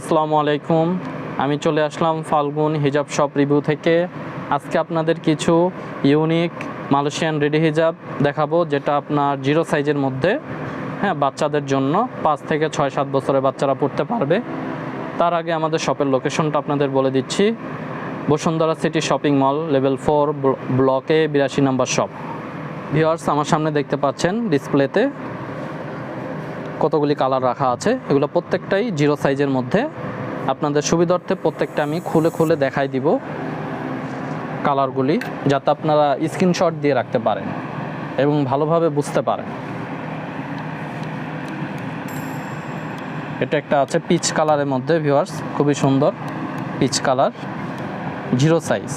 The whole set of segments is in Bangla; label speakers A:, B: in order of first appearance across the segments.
A: আসসালামু আলাইকুম। আমি চলে আসলাম ফাল্গুন হিজাব শপ রিভিউ থেকে। আজকে আপনাদের কিছু ইউনিক মালয়েশিয়ান রেডি হিজাব দেখাবো, যেটা আপনার জিরো সাইজের মধ্যে হ্যাঁ বাচ্চাদের জন্য পাঁচ থেকে ছয় সাত বছরের বাচ্চারা পড়তে পারবে। তার আগে আমাদের শপের লোকেশনটা আপনাদের বলে দিচ্ছি। Bashundhara city shopping mall, level four ব্লকে বিরাশি নম্বর শপ। ভিওয়ার্স আমার সামনে দেখতে পাচ্ছেন ডিসপ্লেতে কতগুলি কালার রাখা আছে, এগুলো প্রত্যেকটাই জিরো সাইজের মধ্যে। আপনাদের সুবিধার্থে প্রত্যেকটা আমি খুলে খুলে দেখাই দিব কালারগুলি যাতে আপনারা স্ক্রিনশট দিয়ে রাখতে পারেন এবং ভালোভাবে বুঝতে পারেন। এটা একটা আছে পিচ কালারের মধ্যে ভিউয়ার্স খুবই সুন্দর। পিচ কালার জিরো সাইজ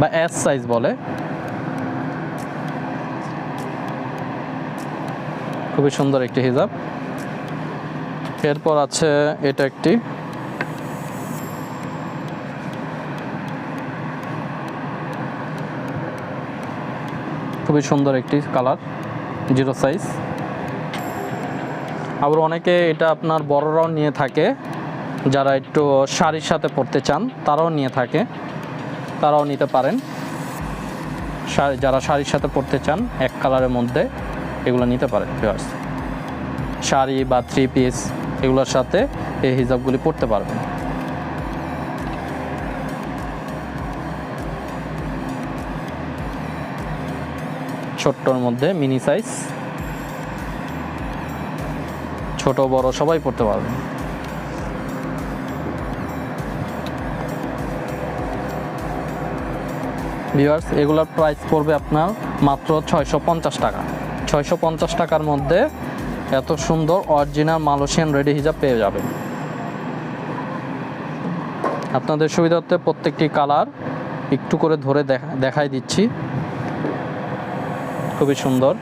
A: বা এস সাইজ বলে। খুবই সুন্দর একটি হিজাব। এরপর আছে এটা একটি। খুবই সুন্দর একটি কালার, জিরো সাইজ। আবার অনেকে এটা আপনার বড়রাও নিয়ে থাকে, যারা একটু শাড়ির সাথে পরতে চান, তারাও নিয়ে থাকে, তারাও নিতে পারেন। যারা শাড়ির সাথে পরতে চান, এক কালারের মধ্যে। এগুলো নিতে পারেন ভিউয়ার্স শাড়ি বা থ্রি পিস এগুলোর সাথে এই হিজাবগুলি পরতে পারবেন। ছোট্টর মধ্যে মিনি সাইজ ছোট বড় সবাই পড়তে পারবেন ভিউয়ার্স এগুলোর প্রাইস পড়বে আপনার মাত্র ছয়শো পঞ্চাশ টাকা। ছয়শো পঞ্চাশ টাকার মধ্যে এত সুন্দর অরিজিনাল মালয়েশিয়ান রেডি হিজাব পেয়ে যাবেন। আপনাদের সুবিধার্থে প্রত্যেকটি কালার একটু করে ধরে দেখা, দেখাই দিচ্ছি। খুবই সুন্দর।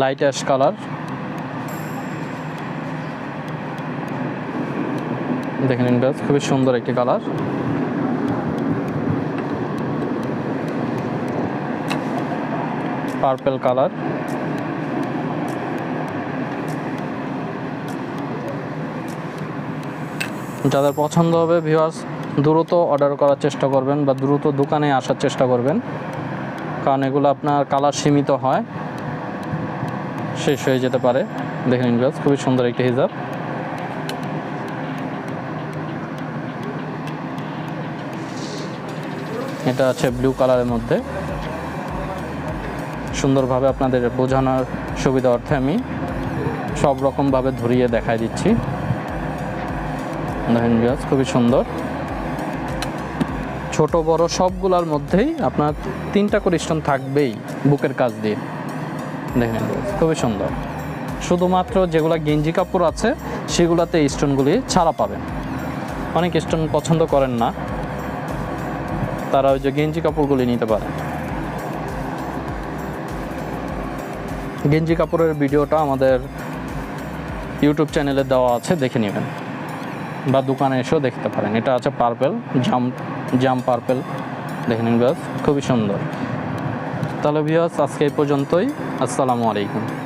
A: লাইট অ্যাশ কালার দেখেন guys, খুবই সুন্দর একটি কালার। Purple colour. যাদের পছন্দ হবে ভিউয়ার্স দ্রুত অর্ডার করার চেষ্টা করবেন বা দ্রুত দোকানে আসার চেষ্টা করবেন। কারণ এগুলো আপনার কালার সীমিত হয়। শেষ হয়ে যেতে পারে। দেখেন ইনগ্লাস খুবই সুন্দর একটি হিজাব। এটা আছে ব্লু কালারের মধ্যে। সুন্দরভাবে আপনাদের বোঝানোর সুবিধা অর্থে আমি সব রকমভাবে ধরিয়ে দেখাই দিচ্ছি। দেখেন বিয়াস খুবই সুন্দর। ছোট, বড় সবগুলোর মধ্যেই আপনার তিনটা করে স্টোন থাকবেই বুকের কাজ দিয়ে। দেখেন খুবই সুন্দর। শুধুমাত্র যেগুলো গেঞ্জি কাপড় আছে, সেগুলোতে স্টোনগুলি ছাড়া পাবেন। অনেক স্টোন পছন্দ করেন না। তারা ওই যে গেঞ্জি কাপড়গুলি নিতে পারে। গেঞ্জি কাপড়ের ভিডিওটা আমাদের ইউটিউব চ্যানেলে দেওয়া আছে, দেখে নেবেন। বা দোকানে এসেও দেখতে পারেন। এটা আছে পার্পেল, জাম জাম পার্পেল। দেখে নিন খুবই সুন্দর। তাহলে ভিওস আজকে এই পর্যন্তই। আসসালামু আলাইকুম।